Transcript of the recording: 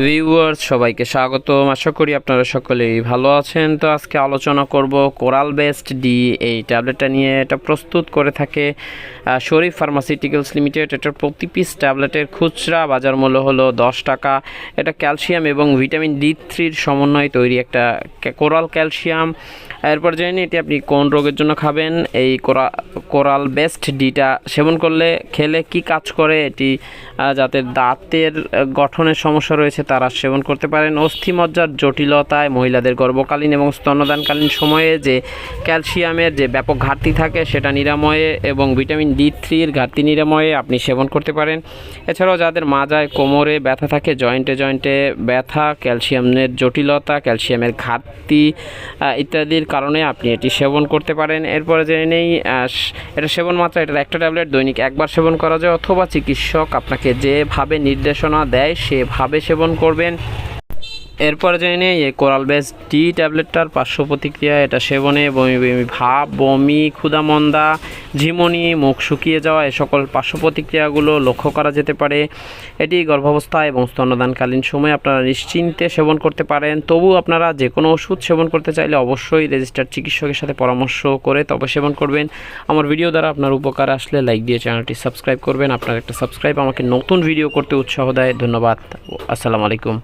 Viewers সবাইকে স্বাগতম। আশা করি আপনারা সকলেই ভালো আছেন। তো আজকে আলোচনা করব কোরাল বেস্ট ডি, এই ট্যাবলেটটা নিয়ে। এটা প্রস্তুত করে থাকে শরীফ ফার্মাসিউটিক্যালস লিমিটেড। এটার প্রতি পিস ট্যাবলেটের খুচরা বাজার মূল্য হলো দশ টাকা। এটা ক্যালসিয়াম এবং ভিটামিন ডি থ্রির সমন্বয়ে তৈরি একটা কোরাল ক্যালসিয়াম। এরপর জানি এটি আপনি কোন রোগের জন্য খাবেন। এই কোরা, কোরাল বেস্ট ডিটা সেবন করলে খেলে কি কাজ করে? এটি যাদের দাঁতের গঠনের সমস্যা রয়েছে তারা সেবন করতে পারেন। অস্থিমজ্জার জটিলতায় মহিলাদের গর্ভকালীন এবং স্তন্যদানকালীন সময়ে যে ক্যালসিয়ামের যে ব্যাপক ঘাটতি থাকে, সেটা নিরাময়ে এবং ভিটামিন ডি থ্রির ঘাটতি নিরাময়ে আপনি সেবন করতে পারেন। এছাড়াও যাদের মাজায় কোমরে ব্যথা থাকে, জয়েন্টে জয়েন্টে ব্যথা, ক্যালসিয়ামের জটিলতা, ক্যালসিয়ামের ঘাটতি ইত্যাদির কারণে আপনি এটি সেবন করতে পারেন। এরপরে জেনে নেই এটা সেবন মাত্রা, এটার একটা ট্যাবলেট, দৈনিক একবার সেবন করা যায়, অথবা চিকিৎসক আপনাকে যেভাবে নির্দেশনা দেয়, সেভাবে সেবন করবেন। এরপরে জেনে নেই এই কোরাল বেস ডি ট্যাবলেটটার পার্শ্ব প্রতিক্রিয়া, এটা সেবনে, বমি বমি, ভাব, বমি ক্ষুধামন্দা ঝিমনি, মুখ শুকিয়ে যাওয়া, এ সকল পার্শ্ব প্রতিক্রিয়াগুলো লক্ষ্য করা যেতে পারে। এটি গর্ভাবস্থা এবং স্তন্যদানকালীন সময় আপনারা নিশ্চিন্তে সেবন করতে পারেন। তবু আপনারা যে কোনো ওষুধ সেবন করতে চাইলে অবশ্যই রেজিস্টার্ড চিকিৎসকের সাথে পরামর্শ করে তবে সেবন করবেন। আমার ভিডিও দ্বারা আপনার উপকার আসলে লাইক দিয়ে চ্যানেলটি সাবস্ক্রাইব করবেন। আপনার একটা সাবস্ক্রাইব আমাকে নতুন ভিডিও করতে উৎসাহ দেয়। ধন্যবাদ। আসসালামু আলাইকুম।